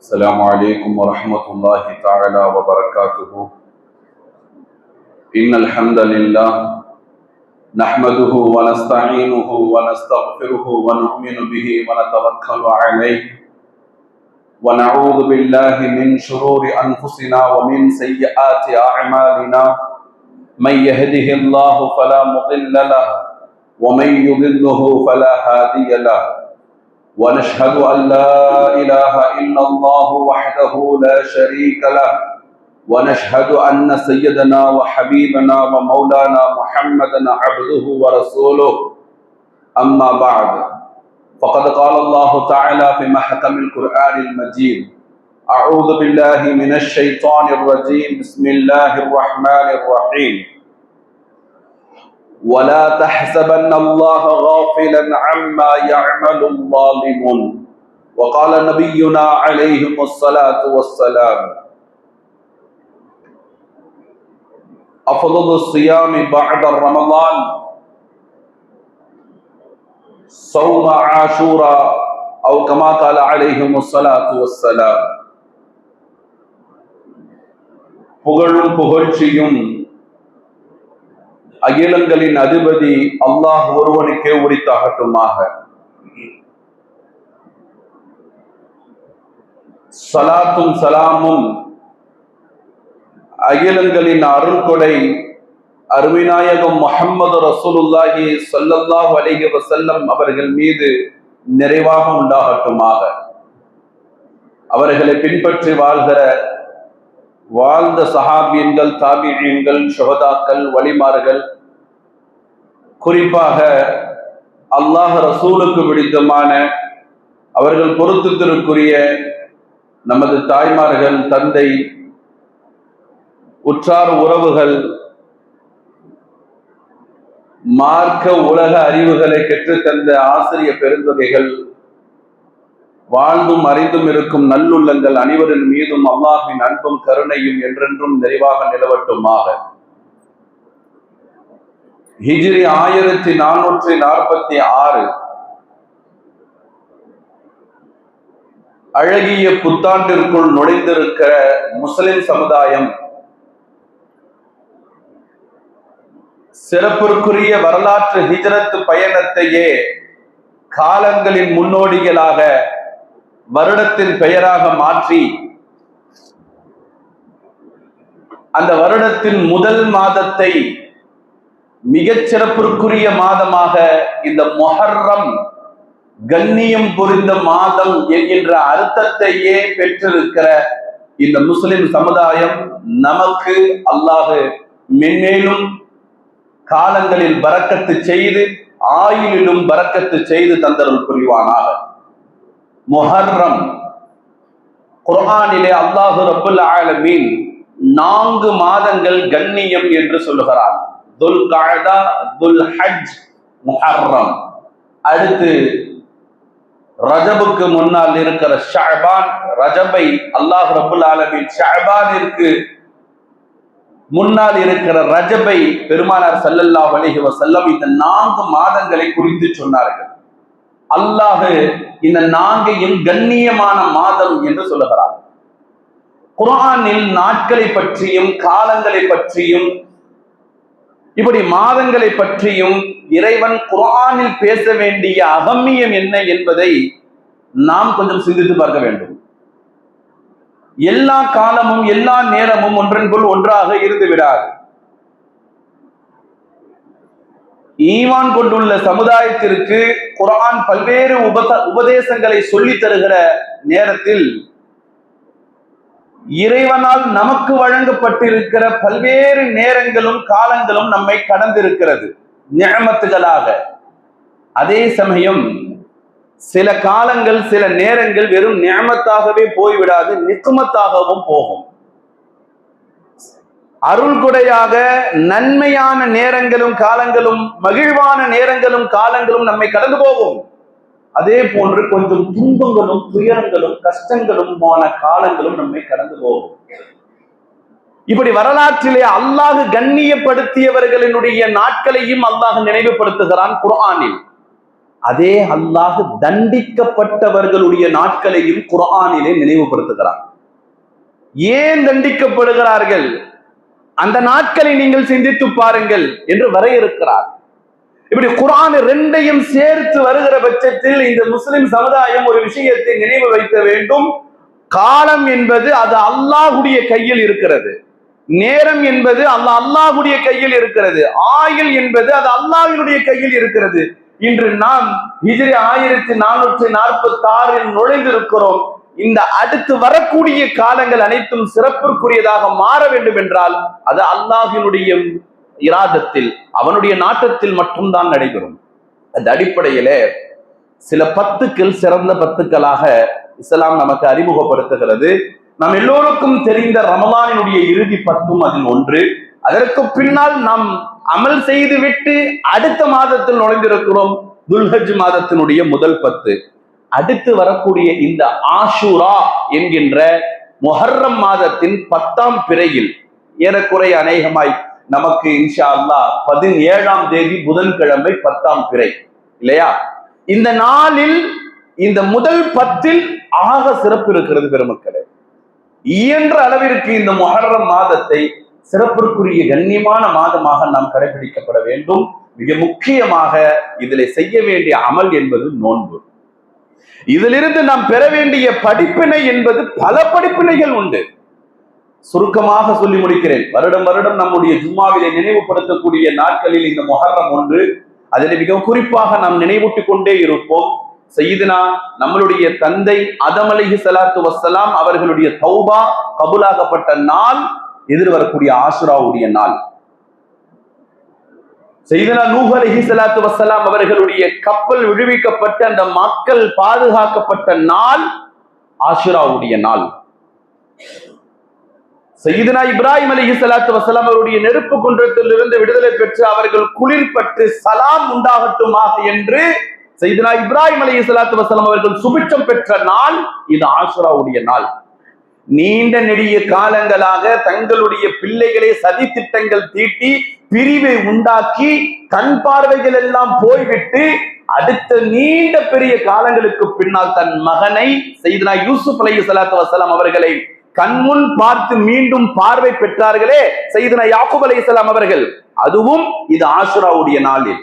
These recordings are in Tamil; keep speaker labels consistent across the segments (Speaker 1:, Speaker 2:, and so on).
Speaker 1: السلام عليكم ورحمة الله تعالى وبركاته إن الحمد لله نحمده ونستعينه ونستغفره ونؤمن به ونتوكل عليه ونعوذ بالله من شرور أنفسنا ومن سيئات أعمالنا من يهده الله فلا مضل له ومن يضله فلا هادي له ونشهد أن لا إله إلا الله وحده لا شريك له. ونشهد أن سيدنا وحبيبنا ومولانا محمدا عبده ورسوله. أما بعد فقد قال الله تعالى في محكم القرآن المجيد أعوذ بالله من الشيطان الرجيم. بسم الله الرحمن الرحيم. ولا تحسبن الله غافلا عما يعمل الظالمون وقال نبينا عليه الصلاة والسلام أفضل الصيام بعد رمضان صوم عاشوراء أو كما قال عليهم الصلاة والسلام புகழும் புகழ்ச்சியும் அகிலங்களின் அதிபதி அல்லாஹ் ஒருவனுக்கே உரித்தாகட்டுமாக. சலாத்தும் சலாமும் அகிலங்களின் அருள்கொடை அருவிநாயகம் முகம்மது ரசூலுல்லாஹி சல்லல்லாஹ் அலிஹி வசல்லம் அவர்கள் மீது நிறைவாக உண்டாகட்டுமாக. அவர்களை பின்பற்றி வாழ்கிற வாழ்ந்த சஹாபியன்கள் தாபியன்கள் சுகதாக்கள் வழிமார்கள் குறிப்பாக அல்லாஹ் ரசூலுக்கு பிடித்தமான அவர்கள் பொருத்தத்திற்குரிய நமது தாய்மார்கள் தந்தை உற்றார் உறவுகள் மார்க்க உலக அறிவுகளை கற்றுத்தந்த ஆசிரிய பெருந்தொகைகள் வாழ்ந்தும் அறிந்தும் இருக்கும் நல்லுள்ளங்கள் அனைவரின் மீதும் அல்லாஹின் அன்பும் கருணையும் என்றென்றும் நிறைவாக நிலவட்டுமாக. ஹிஜ்ரி ஆயிரத்தி நானூற்றி நாற்பத்தி ஆறு. அழகிய புத்தாண்டிற்குள் நுழைந்திருக்கிற முஸ்லிம் சமுதாயம் சிறப்பிற்குரிய வரலாற்று ஹிஜரத்து பயணத்தையே காலங்களின் முன்னோடிகளாக வருடத்தின் பெயராக மாற்றி அந்த வருடத்தின் முதல் மாதத்தை மிகச் சிறப்பிற்குரிய மாதமாக இந்த மொஹர்ரம் கண்ணியம் புரிந்த மாதம் என்கின்ற அர்த்தத்தையே பெற்றிருக்கிற இந்த முஸ்லிம் சமுதாயம் நமக்கு அல்லாஹு மென்மேலும் காலங்களில் பறக்கத்து செய்து ஆயிலும் பறக்கத்து செய்து தந்தருள் புரிவானாக. மொஹர்ரம் குர்ஆனிலே அல்லாஹு ரபுல் ஆலமீன் நான்கு மாதங்கள் கண்ணியம் என்று சொல்லுகிறார் துல் காதா துல் ஹஜ் முஹர்ரம். அடுத்து ரஜபுக்கு முன்னால் இருக்கிற ஷஹபான் ரஜபை அல்லாஹ் ரபுல் ஆலமின் ஷஹபானிற்கு முன்னால் இருக்கிற ரஜபை பெருமானார் சல்லல்லா அலைஹி செல்லம் இந்த நான்கு மாதங்களை குறித்து சொன்னார்கள். அல்லாஹு இந்த நான்கையும் கண்ணியமான மாதம் என்று சொல்லுகிறார். குரானில் நாட்களை பற்றியும் காலங்களை பற்றியும் இப்படி மாதங்களை பற்றியும் இறைவன் குரானில் பேச வேண்டிய அகமியம் என்ன என்பதை நாம் கொஞ்சம் சிந்தித்து பார்க்க வேண்டும். எல்லா காலமும் எல்லா நேரமும் ஒன்றன்குள் ஒன்றாக இருந்து விடாது. ஈமான் கொண்டுள்ள சமுதாயத்திற்கு குரான் பல்வேறு உபத உபதேசங்களை சொல்லி தருகிற நேரத்தில் இறைவனால் நமக்கு வழங்கப்பட்டிருக்கிற பல்வேறு நேரங்களும் காலங்களும் நம்மை கடந்திருக்கிறது. நியமத்துகளாக. அதே சமயம் சில காலங்கள் சில நேரங்கள் வெறும் நியமத்தாகவே போய்விடாது நிக்குமத்தாகவும் போகும். அருள்கொடையாக நன்மையான நேரங்களும் காலங்களும் மகிழ்வான நேரங்களும் காலங்களும் நம்மை கடந்து போகும். அதே போன்று கொஞ்சம் துன்பங்களும் துயரங்களும் கஷ்டங்களும் போன காலங்களும் நம்மை கடந்து போகும். இப்படி வரலாற்றிலே அல்லாஹ் கண்ணியப்படுத்தியவர்களினுடைய நாட்களையும் அல்லாஹ் நினைவுபடுத்துகிறான் குர்ஆனில். அதே அல்லாஹ் தண்டிக்கப்பட்டவர்களுடைய நாட்களையும் குர்ஆனிலே நினைவுபடுத்துகிறான். ஏன் தண்டிக்கப்படுகிறார்கள்? அந்த நாட்களை நீங்கள் சிந்தித்து பாருங்கள் என்று வரையறுக்கிறார். இப்படி குரான் ரெண்டையும் சேர்த்து வருகிற பட்சத்தில் இந்த முஸ்லிம் சமுதாயம் ஒரு விஷயத்தை நினைவு வைக்க வேண்டும். காலம் என்பது அது அல்லாஹுடைய கையில் இருக்கிறது. நேரம் என்பது அல்ல அல்லாஹுடைய கையில் இருக்கிறது. ஆயுள் என்பது அது அல்லாஹினுடைய கையில் இருக்கிறது. இன்று நாம் ஹிஜ்ரி ஆயிரத்தி நானூற்றி நாற்பத்தி ஆறில் நுழைந்திருக்கிறோம். இந்த அடுத்து வரக்கூடிய காலங்கள் அனைத்தும் சிறப்பிற்குரியதாக மாற வேண்டும் என்றால் அது அல்லாஹினுடைய இராதத்தில் அவனுடைய நாட்டத்தில் மட்டும்தான் நடைபெறும். அந்த அடிப்படையில சில பத்துக்கள் சிறந்த பத்துக்களாக இஸ்லாம் நமக்கு அறிமுகப்படுத்துகிறது. நம் எல்லோருக்கும் தெரிந்த ரமலானினுடைய இறுதி பத்தும் அதில் ஒன்று. அதற்கு பின்னால் நாம் அமல் செய்து விட்டு அடுத்த மாதத்தில் நுழைந்திருக்கிறோம். துல்ஹஜ் மாதத்தினுடைய முதல் பத்து. அடுத்து வரக்கூடிய இந்த ஆஷூரா என்கின்ற மொஹர்ரம் மாதத்தின் பத்தாம் பிறையில் ஏறக்குறை அநேகமாய் நமக்கு இன்ஷா அல்லாஹ் பதினேழாம் தேதி புதன்கிழமை பத்தாம் பிறை இல்லையா? இந்த நாளில் இந்த முதல் பத்தில் ஆக சிறப்பு இருக்கிறது பெருமக்களே. இயன்ற அளவிற்கு இந்த மொஹர்ரம் மாதத்தை சிறப்பிற்குரிய கண்ணியமான மாதமாக நாம் கடைபிடிக்கப்பட வேண்டும். மிக முக்கியமாக இதில் செய்ய வேண்டிய அமல் என்பது நோன்பு. இதிலிருந்து நாம் பெற வேண்டிய படிப்பினை என்பது பல படிப்பினைகள் உண்டு. சுருக்கமாக சொல்லி முடிக்கிறேன். வருடம் வருடம் நம்முடைய ஜும்மாவிலே நினைவுபடுத்தக்கூடிய நாட்களில் இந்த மொஹர்ரம் ஒன்று. அதில் மிகவும் குறிப்பாக நாம் நினைவூட்டிக் கொண்டே இருப்போம். செய்தினா நம்மளுடைய தந்தை அதம் அலிஹி சலாத்து வசலாம் அவர்களுடைய தௌபா கபுலாகப்பட்ட நாள் எதிர்வரக்கூடிய ஆசுராவுடைய நாள். செய்தனா நூஹ் அலிஹி சலாத்து வசலாம் அவர்களுடைய கப்பல் விழுவிக்கப்பட்ட அந்த மக்கள் பாதுகாக்கப்பட்ட நாள் ஆசுராவுடைய நாள். செய்தனா இப்ராஹிம் அலி சலாத்து வசலாம் அவருடைய நெருப்பு குன்றத்தில் இருந்து விடுதலை பெற்று அவர்கள் குளிர்பட்டு சலாம் உண்டாகட்டுமாக என்று செய்தனா இப்ராஹிம் அலி சலாத்து வசலாம் அவர்கள் சுபிட்சம் பெற்ற நாள் இது ஆசுராவுடைய நாள். நீண்ட நெடிய காலங்களாக தங்களுடைய பிள்ளைகளை சதி திட்டங்கள் தீட்டி பிரிவை உண்டாக்கி கண் பார்வைகள் எல்லாம் போய்விட்டு அடுத்த நீண்ட பெரிய காலங்களுக்கு பின்னால் தன் மகனை செய்தனா யூசுப் அலி சலாத்து வசலாம் அவர்களை கண்முன் பார்த்து மீண்டும் பார்வை பெற்றார்களே செய்தனா யாக்குப் அலி இஸ்லாம் அவர்கள். அதுவும் இது ஆசுராவுடைய நாளில்.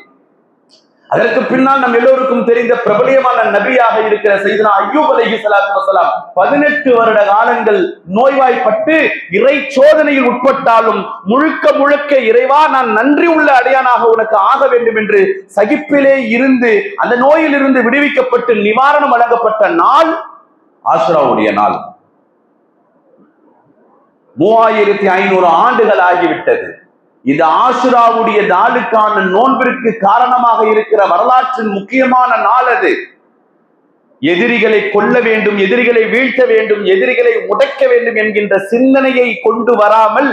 Speaker 1: அதற்கு பின்னால் நம் எல்லோருக்கும் தெரிந்த பிரபலியமான நபியாக இருக்கிற செய்தனா ஐயூப் அலஹி சலாத்து வசலாம் பதினெட்டு வருட காலங்கள் நோய்வாய்ப்பட்டு இறை சோதனையில் உட்பட்டாலும் முழுக்க முழுக்க இறைவா நான் நன்றி உள்ள அடையானாக உனக்கு ஆக வேண்டும் என்று சகிப்பிலே இருந்து அந்த நோயில் இருந்து விடுவிக்கப்பட்டு நிவாரணம் வழங்கப்பட்ட நாள் ஆசுராவுடைய நாள். மூவாயிரத்தி ஐநூறு ஆண்டுகள் ஆகிவிட்டது. இது ஆசுராவுடைய நாளுக்கான நோன்பிற்கு காரணமாக இருக்கிற வரலாற்றின் முக்கியமான நாள் அது. எதிரிகளை கொல்ல வேண்டும் எதிரிகளை வீழ்த்த வேண்டும் எதிரிகளை உடைக்க வேண்டும் என்கின்ற சிந்தனையை கொண்டு வராமல்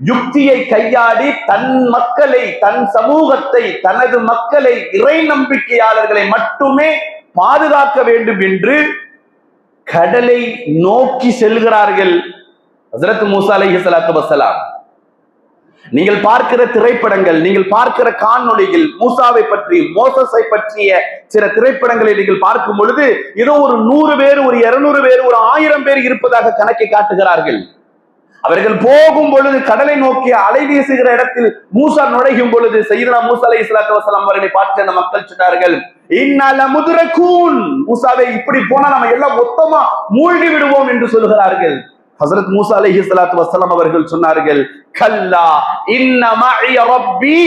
Speaker 1: யுக்தியை கையாடி தன் மக்களை தன் சமூகத்தை தனது மக்களை இறை நம்பிக்கையாளர்களை மட்டுமே பாதுகாக்க வேண்டும் என்று கடலை நோக்கி செல்கிறார்கள் ஹசரத் மூசா அலஹி சலாத்து வசலாம் நீங்கள் பார்க்கிற திரைப்படங்கள் நீங்கள் பார்க்கிற காணொளிகள் மூசாவை பற்றி மோசஸை பற்றிய சில திரைப்படங்களை நீங்கள் பார்க்கும் பொழுது ஏதோ ஒரு நூறு பேர் ஒரு இருநூறு பேர் ஒரு ஆயிரம் பேர் இருப்பதாக கணக்கை காட்டுகிறார்கள். அவர்கள் போகும் பொழுது கடலை நோக்கி அலை வீசுகிற இடத்தில் மூசா நுழையும் பொழுது செய்தனா மூசா அலை இஸ்லாத்து வசலாம் அவர்களை பார்த்து அந்த மக்கள் சொன்னார்கள் இன்னால முதுரக்கூன் மூசாவை இப்படி போனா நம்ம எல்லாம் மொத்தமா மூழ்கி விடுவோம் என்று சொல்கிறார்கள். ஹசரத் மூசா அலஹி சலாத்து வசலாம் அவர்கள் சொன்னார்கள் கல்லா இன்ன ரப்பி.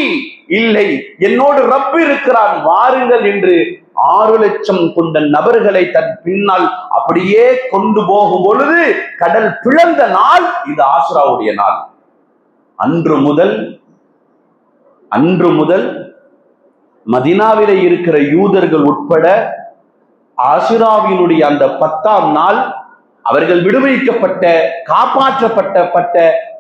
Speaker 1: இல்லை என்னோடு ரப் இருக்கிறான் வாருங்கள் என்று ஆறு லட்சம் கொண்ட நபர்களை தன் பின்னால் அப்படியே கொண்டு போகும் பொழுது கடல் பிளந்த நாள் இது ஆசுராவுடைய நாள். அன்று முதல் அன்று முதல் மதினாவிலே இருக்கிற யூதர்கள் உட்பட ஆசுராவினுடைய அந்த பத்தாம் நாள் அவர்கள் விடுவிக்கப்பட்ட காப்பாற்றப்பட்ட பட்ட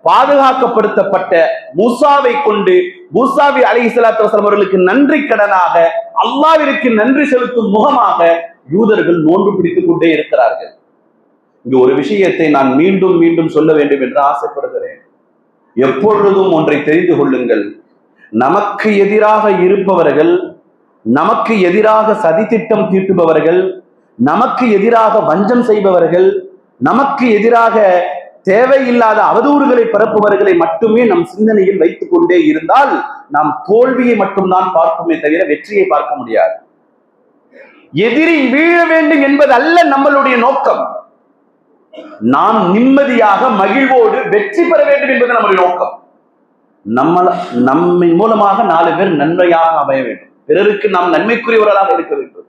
Speaker 1: பாதுகாக்கப்படுத்தப்பட்ட மூசாவை கொண்டு மூசாவி அலி சலாத்து வசலம் அவர்களுக்கு நன்றி கடனாக அல்லாவிற்கு நன்றி செலுத்தும் முகமாக யூதர்கள் நோன்பு பிடித்துக் கொண்டே இருக்கிறார்கள். இங்கு ஒரு விஷயத்தை நான் மீண்டும் மீண்டும் சொல்ல வேண்டும் என்று ஆசைப்படுகிறேன். எப்பொழுதும் ஒன்றை தெரிந்து கொள்ளுங்கள். நமக்கு எதிராக இருப்பவர்கள் நமக்கு எதிராக சதித்திட்டம் தீட்டுபவர்கள் நமக்கு எதிராக வஞ்சம் செய்பவர்கள் நமக்கு எதிராக தேவையில்லாத அவதூறுகளை பரப்புபவர்களை மட்டுமே நம் சிந்தனையில் வைத்துக் கொண்டே இருந்தால் நாம் தோல்வியை மட்டும்தான் பார்ப்போமே தவிர வெற்றியை பார்க்க முடியாது. எதிரி வீழ வேண்டும் என்பது அல்ல நம்மளுடைய நோக்கம். நாம் நிம்மதியாக மகிழ்வோடு வெற்றி பெற வேண்டும் என்பது நம்முடைய நோக்கம். நம்ம நம்மை மூலமாக நாலு பேர் நன்மையாக அமைய வேண்டும். பிறருக்கு நாம் நன்மைக்குரியவர்களாக இருக்க வேண்டும்.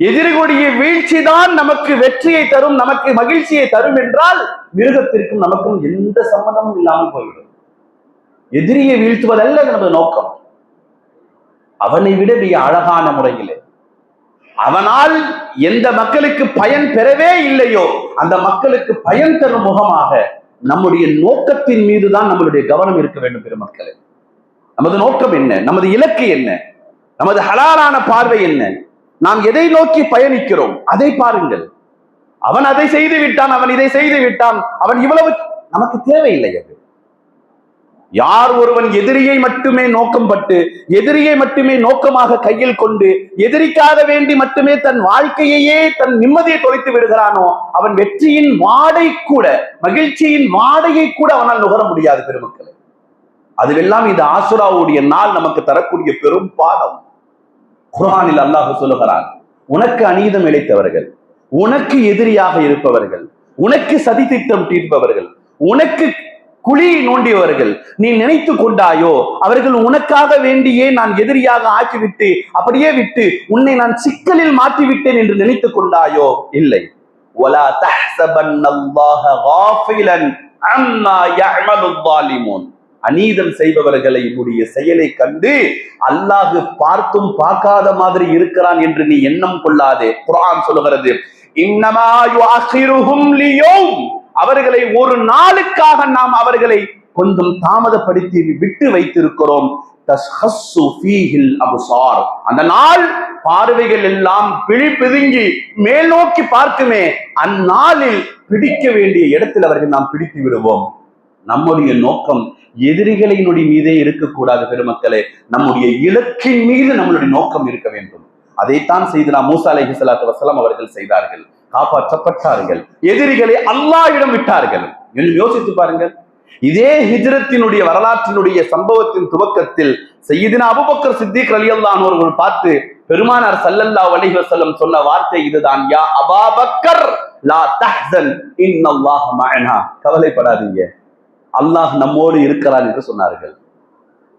Speaker 1: எதிர்கொடிய வீழ்ச்சி தான் நமக்கு வெற்றியை தரும் நமக்கு மகிழ்ச்சியை தரும் என்றால் மிருகத்திற்கும் நமக்கும் எந்த சம்மந்தமும் இல்லாமல் போய்விடும். எதிரியை வீழ்த்துவதல்ல நமது நோக்கம். அவனை விட மிக அழகான முறையிலே. அவனால் எந்த மக்களுக்கு பயன் பெறவே இல்லையோ அந்த மக்களுக்கு பயன் தரும் முகமாக நம்முடைய நோக்கத்தின் மீதுதான் நம்மளுடைய கவனம் இருக்க வேண்டும் பெருமக்களே. நமது நோக்கம் என்ன? நமது இலக்கு என்ன? நமது ஹலாலான பார்வை என்ன? நாம் எதை நோக்கி பயணிக்கிறோம்? அதை பாருங்கள். அவன் அதை செய்து விட்டான் அவன் இதை செய்து விட்டான். அவன் இவ்வளவு நமக்கு தேவையில்லை அது. யார் ஒருவன் எதிரியை மட்டுமே நோக்கம் பட்டு எதிரியை மட்டுமே நோக்கமாக கையில் கொண்டு எதிரிக்காக வேண்டி மட்டுமே தன் வாழ்க்கையையே தன் நிம்மதியை தொலைத்து விடுகிறானோ அவன் வெற்றியின் வாடை கூட மகிழ்ச்சியின் வாடையை கூட அவனால் நுகர முடியாது பெருமக்களை. அதுவெல்லாம் இந்த ஆசுராவுடைய நாள் நமக்கு தரக்கூடிய பெரும் பாடம். குரானில் அல்லாஹ் சொல்லுகிறான் உனக்கு அநீதம் இழைத்தவர்கள் உனக்கு எதிரியாக இருப்பவர்கள் உனக்கு சதி திட்டம் தீர்ப்பவர்கள் உனக்கு குழி நோண்டியவர்கள் நீ நினைத்து கொண்டாயோ அவர்கள் உனக்காக வேண்டியே நான் எதிரியாக ஆக்கிவிட்டு அப்படியே விட்டு உன்னை நான் சிக்கலில் மாற்றிவிட்டேன் என்று நினைத்து கொண்டாயோ? இல்லை. ஒலா தஹ்சபன் அல்லாஹ காஃபிலன் அம்மா யஅமலு அநீதம் செய்பவர்களை உடைய செயலை கண்டு அல்லாஹு பார்த்தும் பார்க்காத மாதிரி இருக்கிறான் என்று நீ எண்ணம் கொள்ளாதே. குரான் சொல்லுகிறது அவர்களை ஒரு நாளுக்காக நாம் அவர்களை கொஞ்சம் தாமதப்படுத்தி விட்டு வைத்திருக்கிறோம். அபுசார். அந்த நாள் பார்வைகள் எல்லாம் பிழிப்பிதுங்கி மேல் நோக்கி பார்க்குமே அந்நாளில் பிடிக்க வேண்டிய இடத்தில் அவர்கள் நாம் பிடித்து விடுவோம். நம்முடைய நோக்கம் எதிரிகளினுடைய மீதே இருக்கக்கூடாது பெருமக்களே. நம்முடைய இலக்கின் மீது நம்மளுடைய நோக்கம் இருக்க வேண்டும். அதைத்தான் செய்து நாம் மூசா அலைஹி ஸலாத்து அவர்கள் செய்தார்கள். காப்பாற்றப்பட்டார்கள். எதிரிகளை அல்லாஹ்விடம் விட்டார்கள். இன்னும் யோசித்து பாருங்கள். இதே ஹிஜ்ரத்தினுடைய வரலாற்றினுடைய சம்பவத்தின் துவக்கத்தில் செய்தின அபுபக்கர் சித்திக் ரலியல்லாஹு அவர்கள் பார்த்து பெருமானார் சல்லல்லா அலைஹி சொன்ன வார்த்தை இதுதான். யா அபாபக்கர் லா தஹ்சன் இன்னல்லாஹ மஅனா. கவலைப்படாதீங்க. அல்லாஹ் நம்மோடு இருக்கிறான் என்று சொன்னார்கள்.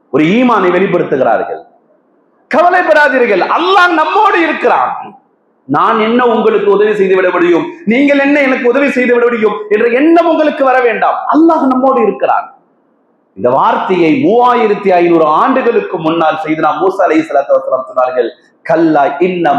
Speaker 1: ஒரு ஈமானை வெளிப்படுத்துகிறார்கள். கவலைப்படாதீர்கள். அல்லாஹ் நம்மோடு இருக்கிறான். நான் என்ன உங்களுக்கு உதவி செய்து விட முடியும்? நீங்கள் என்ன எனக்கு உதவி செய்து விட முடியும்? என்ற எண்ணம் உங்களுக்கு வர வேண்டாம். அல்லாஹ் நம்மோடு இருக்கிறான். இந்த வார்த்தையை மூவாயிரத்தி ஐநூறு ஆண்டுகளுக்கு முன்னால் செய்து நாம் மூசா அலை சொன்னார்கள். கல்லா இன்ன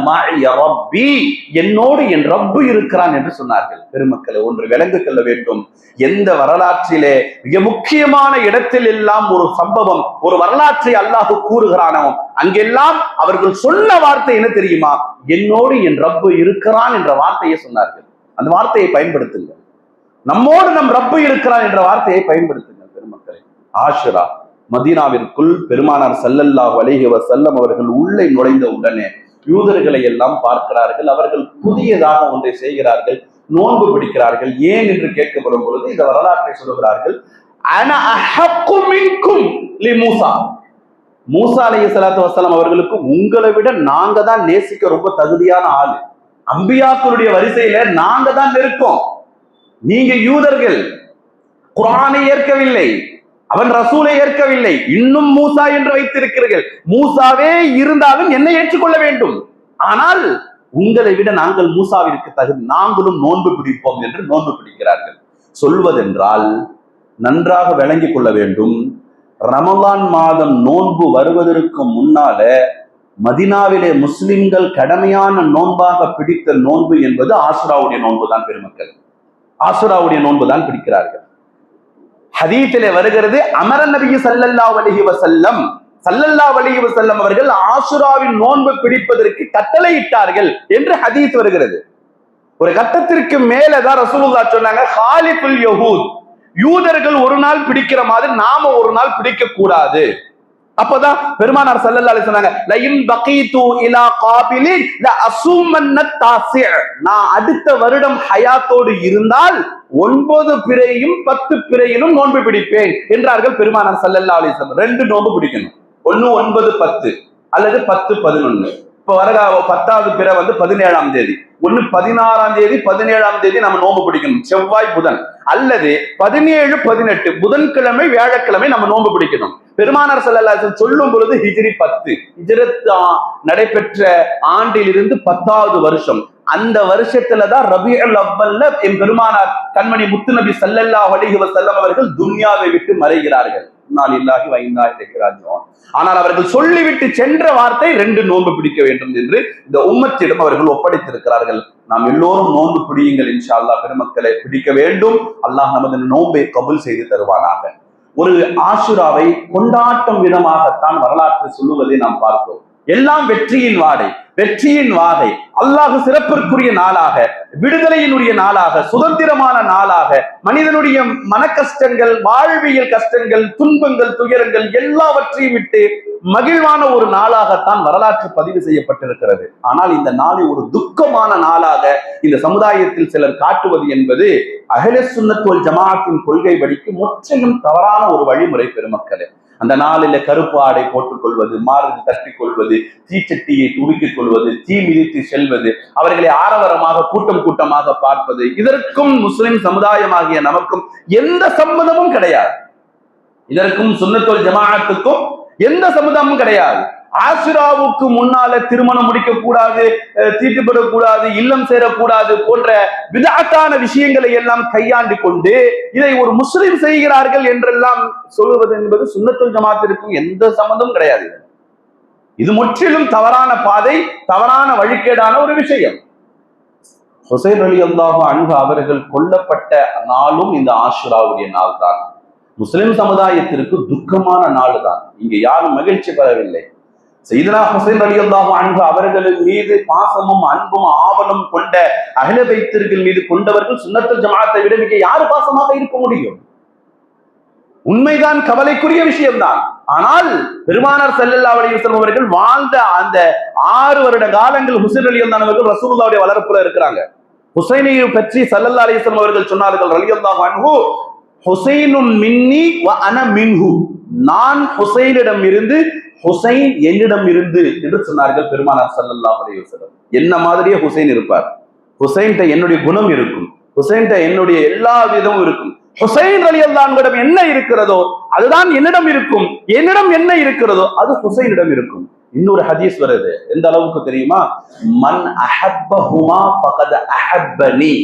Speaker 1: ரப்பி. என்னோடு என் ரப்பு இருக்கிறான் என்று சொன்னார்கள். பெருமக்களை ஒன்று விளங்கு கொள்ள வேண்டும். எந்த வரலாற்றிலே மிக முக்கியமான இடத்தில் எல்லாம் ஒரு சம்பவம் ஒரு வரலாற்றை அல்லாஹு கூறுகிறானோ அங்கெல்லாம் அவர்கள் சொன்ன வார்த்தை என்ன தெரியுமா? என்னோடு என் ரப்பு இருக்கிறான் என்ற வார்த்தையை சொன்னார்கள். அந்த வார்த்தையை பயன்படுத்துங்கள். நம்மோடு நம் ரப்பு இருக்கிறான் என்ற வார்த்தையை பயன்படுத்துங்கள் பெருமக்களை. ஆஷுரா. மதீனாவிற்குள் பெருமானார் ஸல்லல்லாஹு அலைஹி செல்லம் அவர்கள் உள்ளே நுழைந்த உடனே யூதர்களை எல்லாம் பார்க்கிறார்கள். அவர்கள் புதியதாக ஒன்றை செய்கிறார்கள். நோன்பு பிடிக்கிறார்கள். ஏன் என்று கேட்கப்படும் பொழுது இந்த வரலாற்றை சொல்லுகிறார்கள். லி மூசா. மூசா அலைஹி ஸலாத்து வஸலாம் அவர்களுக்கு உங்களை விட நாங்க தான் நேசிக்க ரொம்ப தகுதியான ஆளு. அம்பியாக்களுடைய வரிசையில நாங்க தான் இருக்கோம். நீங்க யூதர்கள். குரானை ஏற்கவில்லை. அவன் ரசூலை ஏற்கவில்லை. இன்னும் மூசா என்று வைத்திருக்கிறீர்கள். மூசாவே இருந்தாலும் என்னை ஏற்றுக்கொள்ள வேண்டும். ஆனால் உங்களை விட நாங்கள் மூசாவிற்கு தகுதி நாங்களும் நோன்பு பிடிப்போம் என்று நோன்பு பிடிக்கிறார்கள். சொல்வதென்றால் நன்றாக விளங்கிக் கொள்ள வேண்டும். ரமலான் மாதம் நோன்பு வருவதற்கு முன்னால மதினாவிலே முஸ்லிம்கள் கடமையான நோன்பாக பிடித்த நோன்பு என்பது ஆசுராவுடைய நோன்பு தான் பெருமக்கள். ஆசுராவுடைய நோன்பு தான் பிடிக்கிறார்கள். ஹதீத்திலே வருகிறது அமர நபி சல்லல்லா அலைஹி வசல்லம் சல்லல்லா அலைஹி வசல்லம் அவர்கள் ஆசுராவின் நோன்பு பிடிப்பதற்கு கட்டளையிட்டார்கள் என்று ஹதீத் வருகிறது. ஒரு கட்டத்திற்கு மேலதான் ரசூலுல்லா சொன்னாங்க ஹாலிபுல் யஹூத் யூதர்கள் ஒரு நாள் பிடிக்கிற மாதிரி நாம ஒரு நாள் பிடிக்க கூடாது அப்பதான் பெருமானார் ஸல்லல்லாஹு அலைஹி சொன்னாங்க லயின் பகீது இலா காபிலின் ல அசுமன்ன தாசி' நான் அடுத்த வருடம் ஹயாத்தோடு இருந்தால் ஒன்பது பிறையும் பத்து பிறையிலும் நோன்பு பிடிப்பேன் என்றார்கள் பெருமானார் ஸல்லல்லாஹு அலைஹி வஸல்லம். ரெண்டு நோன்பு பிடிக்கணும். ஒன்னு ஒன்பது பத்து அல்லது பத்து பதினொன்னு. இப்ப வர பத்தாவது பிறை வந்து பதினேழாம் தேதி. ஒன்னு பதினாறாம் தேதி பதினேழாம் தேதி நம்ம நோன்பு பிடிக்கணும். செவ்வாய் புதன். அல்லது பதினேழு பதினெட்டு புதன்கிழமை வியாழக்கிழமை நம்ம நோன்பு பிடிக்கணும். பெருமானார் செல்லல்லா சொல்லும் பொழுது ஹிஜ்ரி பத்து. ஹிஜ்ரத் நடைபெற்ற ஆண்டிலிருந்து பத்தாவது வருஷம். அந்த வருஷத்துலதான் ரபியுல் அவ்வல்ல என் பெருமானார் கண்மணி முத்துநபி சல்லல்லா அலைஹி செல்லம் அவர்கள் துன்யாவை விட்டு மறைகிறார்கள். இன்னால் இல்லாஹி வைந்தா இருக்கிறார்கள் ஆனால் அவர்கள் சொல்லிவிட்டு சென்ற வார்த்தை ரெண்டு நோன்பு பிடிக்க வேண்டும் என்று இந்த உம்மத்திடம் அவர்கள் ஒப்படைத்திருக்கிறார்கள். நாம் எல்லோரும் நோன்பு பிடியுங்கள் இன்ஷா அல்லாஹ். பெருமக்களை பிடிக்க வேண்டும். அல்லாஹ் நமது நோன்பை கபுல் செய்து தருவானாக. ஒரு ஆசுராவை கொண்டாட்டம் விதமாகத்தான் வரலாற்று சொல்லுவதை நாம் பார்க்கிறோம். எல்லாம் வெற்றியின் வாடை வெற்றியின் வாகை. அல்லாஹ் சிறப்பிற்குரிய நாளாக விடுதலையினுடைய நாளாக சுதந்திரமான நாளாக மனிதனுடைய மன கஷ்டங்கள் வாழ்வியல் கஷ்டங்கள் துன்பங்கள் துயரங்கள் எல்லாவற்றையும் விட்டு மகிழ்வான ஒரு நாளாகத்தான் வரலாற்று பதிவு செய்யப்பட்டிருக்கிறது. ஆனால் இந்த நாளை ஒரு துக்கமான நாளாக இந்த சமுதாயத்தில் சிலர் காட்டுவது என்பது அகல ஜமாத்தின் கொள்கை படிக்கு முற்றிலும் தவறான ஒரு வழிமுறை பெருமக்களே. அந்த நாளில கருப்பு ஆடை போட்டுக் கொள்வது மாறுதி தட்டிக் கொள்வது தீச்சட்டியை துடுக்கிக் கொள்வது தீ மிதித்து செல்வது அவர்களை ஆரவரமாக கூட்டம் கூட்டமாக பார்ப்பது இதற்கும் முஸ்லிம் சமுதாயமாகிய நமக்கும் எந்த சம்மதமும் கிடையாது. இதற்கும் சுண்ணத்தோல் ஜமாத்துக்கும் எந்த சம்மதமும் கிடையாது. ஆசுராவுக்கு முன்னால திருமணம் முடிக்க கூடாது தீட்டுப்படக்கூடாது இல்லம் சேரக்கூடாது போன்ற விதாத்தான விஷயங்களை எல்லாம் கையாண்டு கொண்டு இதை ஒரு முஸ்லிம் செய்கிறார்கள் என்றெல்லாம் சொல்லுவது என்பது சுண்ணத்துல் ஜமாத்திற்கும் எந்த சம்மந்தமும் கிடையாது. இது முற்றிலும் தவறான பாதை தவறான வழிகேடான ஒரு விஷயம். ஹுசைன் அலி அல்லாஹு அன்பு அவர்கள் கொல்லப்பட்ட நாளும் இந்த ஆஷுராவுடைய நாள் தான் முஸ்லிம் சமுதாயத்திற்கு துக்கமான நாள் தான் இங்க யாரும் மகிழ்ச்சி பெறவில்லை. செய்தனா ஹுசைன் அலி அல்லாஹு அன்பு அவர்களின் மீது பாசமும் அன்பும் ஆவலும் கொண்ட அகில வைத்திர்கள் மீது கொண்டவர்கள் சுண்ணத்து ஜமாத்தை விட மிக யாரு பாசமாக இருக்க முடியும்? உண்மைதான் கவலைக்குரிய விஷயம்தான். ஆனால் பெருமானார் செல்லல்லா அலைஹி வஸல்லம் அவர்கள் வாழ்ந்த அந்த ஆறு வருட காலங்கள் ஹுசைன் அலி அவர்கள் ரசூல்லாவுடைய வளர்ப்புல இருக்கிறாங்க. ஹுசைனை பற்றி சல்லல்லா அலைஹி அவர்கள் சொன்னார்கள் ரலியல்லாஹு அன்பு ஹுசைனும் மின்னி வ அன மின்ஹு. நான் ஹுசைனிடம் இருந்து ஹுசைன் என்னிடம் இருந்து என்று சொன்னார்கள் பெருமானார் சல்லல்லா அலையுசலம் என்ன மாதிரியே ஹுசைன் இருப்பார்? ஹுசைன்ட என்னுடைய குணம் இருக்கும். ஹுசைன்ட என்னுடைய எல்லா விதமும் இருக்கும். ஹுசைன் அலி அல்லான்களிடம் என்ன இருக்கிறதோ அதுதான் என்னிடம் இருக்கும். என்னிடம் என்ன இருக்கிறதோ அது ஹுசைனிடம் இருக்கும். இன்னொரு ஹதீஸ் வருது. எந்த அளவுக்கு தெரியுமா? மன் அஹப்பஹுமா பகத அஹப்பனி.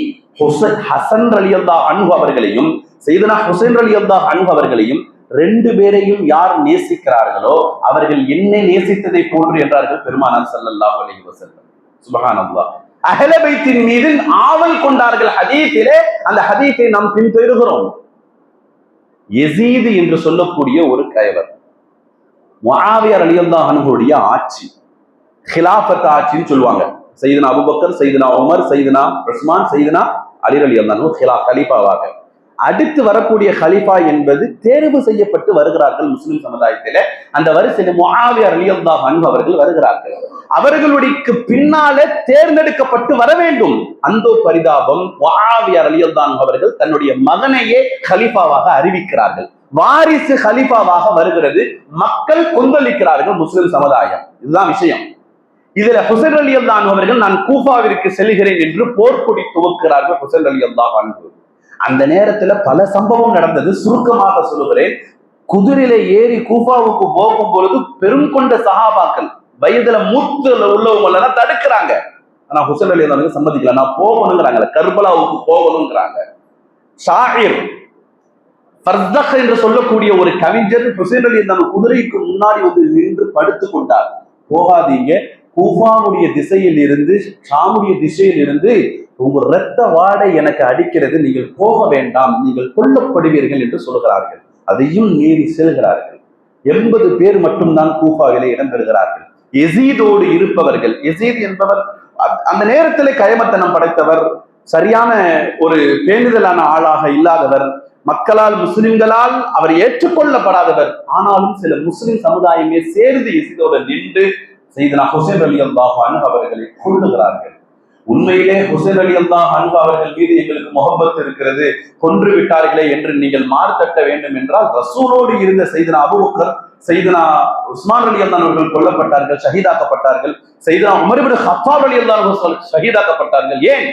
Speaker 1: ஹுசன் ஹசன் அலி அன்பு அவர்களையும் செய்தனா ஹுசைன் அலி அல்லாஹ் அவர்களையும் ரெண்டு பேரையும் யார் நேசிக்கிறார்களோ அவர்கள் என்னை நேசித்ததை போன்று என்றார்கள் பெருமானார் செல்லல்லா அலி வசல்லம் சுபஹானல்லாஹ். அகலபைத்தின் மீது ஆவல் கொண்டார்கள் ஹதீத்திலே அந்த ஹதீத்தை நாம் பின்தொடர்கிறோம். எசீது என்று சொல்லக்கூடிய ஒரு கயவர். முஆவியர் ரலியல்லாஹு அன்ஹுடைய ஆட்சி. ஹிலாபத் ஆட்சின்னு சொல்லுவாங்க. சைதனா அபுபக்கர் சைதனா உமர் சைதனா உஸ்மான் சையதுனா அலி ரலியல்லாஹு ஹிலா கலீஃபாவாக அடுத்து வரக்கூடிய ஹலிஃபா என்பது தேர்வு செய்யப்பட்டு வருகிறார்கள் முஸ்லிம் சமுதாயத்தில. அந்த வரிசையில் முஆவியர் ரலியல்லாஹு அன்பு அவர்கள் வருகிறார்கள். அவர்களுடைய பின்னால தேர்ந்தெடுக்கப்பட்டு வர வேண்டும். அந்த பரிதாபம் முஆவியர் ரலியல்லாஹு அவர்கள் தன்னுடைய மகனையே ஹலிஃபாவாக அறிவிக்கிறார்கள். வாரிசு ஹலிஃபாவாக வருகிறது. மக்கள் கொந்தளிக்கிறார்கள் முஸ்லிம் சமுதாயம். இதுதான் விஷயம். இதுல ஹுசைன் அலி அல்லான் அவர்கள் நான் கூஃபாவிற்கு செல்கிறேன் என்று போர்க்கொடி துவக்கிறார்கள் ஹுசைன் அலி அல்லாஹ் அன்பு அந்த நேரத்துல பல சம்பவம் நடந்தது. சுருக்கமாக சொல்லுகிறேன். குதிரையில ஏறி கூஃபாவுக்கு போகும் பொழுது பெரும் கொண்ட சகாபாக்கள் வயதுல மூத்துல உள்ளவங்க எல்லாம் தடுக்கிறாங்க. ஆனா ஹுசன் அலி அவங்க சம்மதிக்கல. நான் போகணுங்கிறாங்க கர்பலாவுக்கு போகணுங்கிறாங்க. ஷாஹிர் ஃபர்தக் என்று சொல்லக்கூடிய ஒரு கவிஞர் ஹுசைன் அலி அந்த குதிரைக்கு முன்னாடி வந்து நின்று படுத்து கொண்டார். போகாதீங்க. கூஃபாவுடைய திசையில் இருந்து ஷாமுடைய திசையில் இருந்து உங்க இரத்த வாடை எனக்கு அடிக்கிறது நீங்கள் போக வேண்டாம் நீங்கள் கொல்லப்படுவீர்கள் என்று சொல்கிறார்கள் அதையும் மீறி செல்கிறார்கள். எண்பது பேர் மட்டும்தான் கூஃபாவிலே இடம்பெறுகிறார்கள் எசீதோடு இருப்பவர்கள் எசீத் என்பவர் அந்த- அந்த நேரத்திலே கயமத்தனம் படைத்தவர் சரியான ஒரு பேணுதலான ஆளாக இல்லாதவர் மக்களால் முஸ்லிம்களால் அவர் ஏற்றுக்கொள்ளப்படாதவர். ஆனாலும் சில முஸ்லிம் சமுதாயமே சேர்ந்து இசையோடு நின்று செய்தனா ஹுசேன் அலி அல்லாஹான் அவர்களை கொள்ளுகிறார்கள் உண்மையிலே ஹுசேன் அலி அல்லா அன்பு அவர்கள் மீது எங்களுக்கு முகப்பத் இருக்கிறது. கொன்று விட்டார்களே என்று நீங்கள் மார்த்தட்ட வேண்டும் என்றால் ரசூலோடு இருந்த செய்தனா அபுபக்கர் செய்தனா உஸ்மான் அலி அல்லான் அவர்கள் கொல்லப்பட்டார்கள் ஷஹீதாக்கப்பட்டார்கள். செய்தனா உமரிபின் ஹத்தாப் அலி அல்லான் அவர்கள் ஷஹீதாக்கப்பட்டார்கள். ஏன்?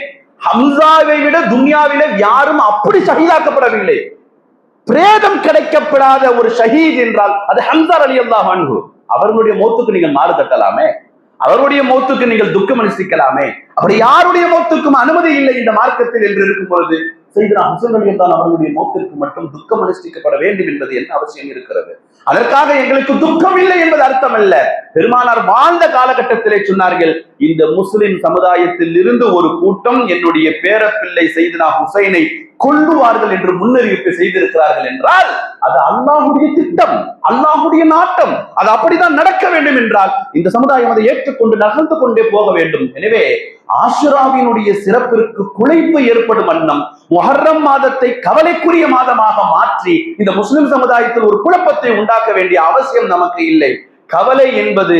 Speaker 1: ஹம்சாவை விட துன்யாவில யாரும் அப்படி ஷஹீதாக்கப்படவில்லை. பிரேதம் கிடைக்கப்படாத ஒரு ஷஹீத் என்றால் அது ஹம்சார் அலி அல்லாஹ் அன்பு அவர்களுடைய மோத்துக்கு நீங்கள் மாறு தட்டலாமே? அவருடைய மௌத்துக்கு நீங்கள் துக்கம் அனுஷ்டிக்கலாமே. அப்படி யாருடைய மௌத்துக்கும் அனுமதி இல்லை இந்த மார்க்கத்தில் என்று இருக்கும் பொழுது செய்கிற ஹுசன் தான் அவர்களுடைய மௌத்திற்கு மட்டும் துக்கம் அனுஷ்டிக்கப்பட வேண்டும் என்பது என்ன அவசியம் இருக்கிறது? அதற்காக எங்களுக்கு துக்கம் இல்லை என்பது அர்த்தம் அல்ல பெருமானார் வாழ்ந்த காலகட்டத்திலே சொன்னார்கள் இந்த முஸ்லிம் சமுதாயத்தில் இருந்து ஒரு கூட்டம் என்னுடைய பேரப்பிள்ளை செய்தனா ஹுசைனை கொள்ளுவார்கள் என்று முன்னறிவிப்பு செய்திருக்கிறார்கள் என்றால் அது அல்லாஹுடைய திட்டம் அல்லாஹுடைய நாட்டம். அது அப்படிதான் நடக்க வேண்டும் என்றால் இந்த சமுதாயம் அதை ஏற்றுக்கொண்டு நகர்ந்து கொண்டே போக வேண்டும். எனவே ஆசுராவினுடைய சிறப்பிற்கு குலைப்பு ஏற்படும் வண்ணம் மொஹர்ரம் மாதத்தை கவலைக்குரிய மாதமாக மாற்றி இந்த முஸ்லிம் சமுதாயத்தில் ஒரு குழப்பத்தை உண்டாக்க வேண்டிய அவசியம் நமக்கு இல்லை. கவலை என்பது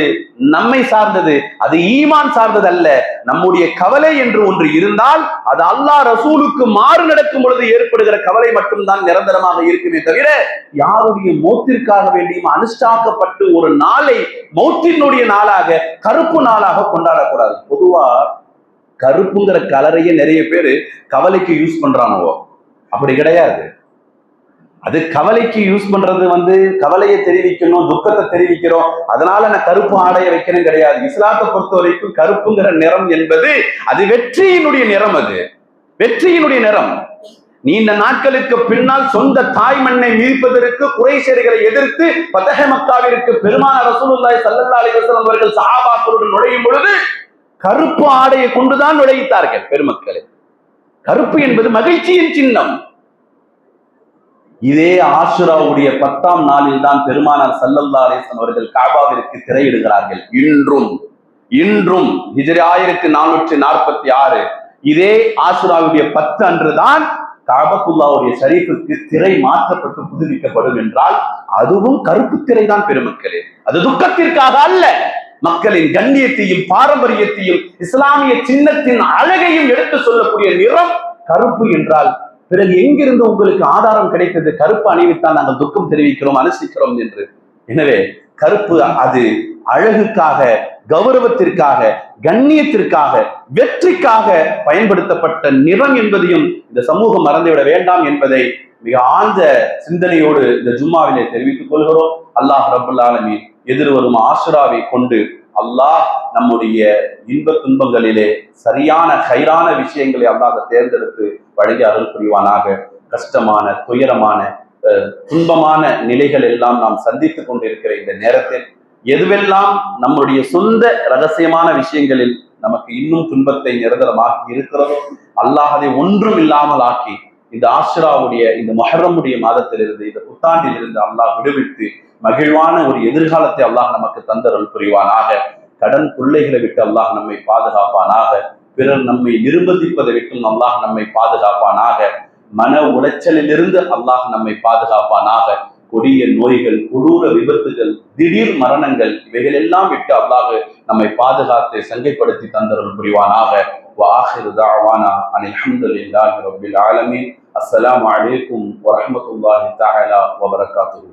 Speaker 1: நம்மை சார்ந்தது. அது ஈமான் சார்ந்தது அல்ல நம்முடைய கவலை என்று ஒன்று இருந்தால் அது அல்லாஹ் ரசூலுக்கு மாறு நடக்கும் பொழுது ஏற்படுகிற கவலை மட்டும்தான் நிரந்தரமாக இருக்குமே தவிர யாருடைய மௌத்திற்காக வேண்டியும் அனுஷ்டாக்கப்பட்டு ஒரு நாளை மௌத்தினுடைய நாளாக கருப்பு நாளாக கொண்டாடக்கூடாது. பொதுவா கருப்புங்கிற கலரையே நிறைய பேர் கவலைக்கு யூஸ் பண்றானவோ. அப்படி கிடையாது. அது கவலைக்கு யூஸ் பண்றது வந்து கவலையை தெரிவிக்கணும் துக்கத்தை தெரிவிக்கிறோம். அதனால நான் கருப்பு ஆடைய வைக்கணும் கிடையாது. இஸ்லாத்தை பொறுத்த வரைக்கும் கருப்புங்கிற நிறம் என்பது அது வெற்றியினுடைய நிறம் அது. வெற்றியினுடைய நிறம். நீண்ட நாட்களுக்கு பின்னால் சொந்த தாய் மண்ணை மீட்பதற்கு குறைசேரிகளை எதிர்த்து பதக மக்காவிற்கு பெருமான ரசூலுல்லாய் சல்லல்லா அலிவசலம் அவர்கள் சஹாபாக்களுடன் நுழையும் பொழுது கருப்பு ஆடையை கொண்டுதான் நுழைத்தார்கள் பெருமக்களை. கருப்பு என்பது மகிழ்ச்சியின் சின்னம். இதே ஆசுராவுடைய பத்தாம் நாளில் தான் பெருமானார் சல்லல்லா அலேசன் அவர்கள் காபாவிற்கு திரையிடுகிறார்கள். இன்றும் இன்றும் ஹிஜரி ஆயிரத்தி நானூற்றி நாற்பத்தி ஆறு. இதே ஆசுராவுடைய பத்து அன்றுதான் காபத்துல்லாவுடைய ஷரீஃபுக்கு திரை மாற்றப்பட்டு புதுப்பிக்கப்படும் என்றால் அதுவும் கருப்பு திரை தான் பெருமக்களே. அது துக்கத்திற்காக அல்ல. மக்களின் கண்ணியத்தையும் பாரம்பரியத்தையும் இஸ்லாமிய சின்னத்தின் அழகையும் எடுத்து சொல்லக்கூடிய நிறம் கருப்பு என்றால் பிறகு எங்கிருந்து உங்களுக்கு ஆதாரம் கிடைத்தது? கருப்பு அணிவித்தான் நாங்கள் துக்கம் தெரிவிக்கிறோம் அனுசரிக்கிறோம் என்று. எனவே கருப்பு அது அழகுக்காக கௌரவத்திற்காக கண்ணியத்திற்காக வெற்றிக்காக பயன்படுத்தப்பட்ட நிறம் என்பதையும் இந்த சமூகம் மறந்துவிட வேண்டாம் என்பதை மிக ஆழ்ந்த சிந்தனையோடு இந்த ஜும்மாவிலே தெரிவித்துக் கொள்கிறோம். அல்லாஹ் ரபுல்லாலமி எதிர்வரும் ஆசுராவை கொண்டு அல்லாஹ் நம்முடைய இன்ப துன்பங்களிலே சரியான கைரான விஷயங்களை அல்லாஹ் தேர்ந்தெடுத்து வழங்கி அருள் புரிவானாக. கஷ்டமான துயரமான துன்பமான நிலைகள் எல்லாம் நாம் சந்தித்துக் கொண்டிருக்கிற இந்த நேரத்தில் எதுவெல்லாம் நம்முடைய சொந்த ரகசியமான விஷயங்களில் நமக்கு இன்னும் துன்பத்தை நிரந்தரமாக்கி இருக்கிறதோ அல்லாஹ் அதை ஒன்றும் இல்லாமல் ஆக்கி இந்த ஆசிராவுடைய இந்த மொஹரமுடைய மாதத்திலிருந்து இந்த புத்தாண்டிலிருந்து அல்லாஹ் விடுவித்து மகிழ்வான ஒரு எதிர்காலத்தை அல்லாஹ் நமக்கு தந்தருள் புரிவானாக. கடன் பிள்ளைகளை விட்டு அல்லாஹ் நம்மை பாதுகாப்பானாக. பிறர் நம்மை நிர்பந்திப்பதை விட்டும் அல்லாஹ் நம்மை பாதுகாப்பானாக. மன உளைச்சலிலிருந்து அல்லாஹ் நம்மை பாதுகாப்பானாக. கொடிய நோய்கள் கொடூர விபத்துகள் திடீர் மரணங்கள் இவைகள் எல்லாம் விட்டு அல்லாஹ் நம்மை பாதுகாத்து சங்கைப்படுத்தி தந்தருள் புரிவானாக وآخر دعوانا أن الحمد لله رب العالمين السلام عليكم ورحمة الله تعالى وبركاته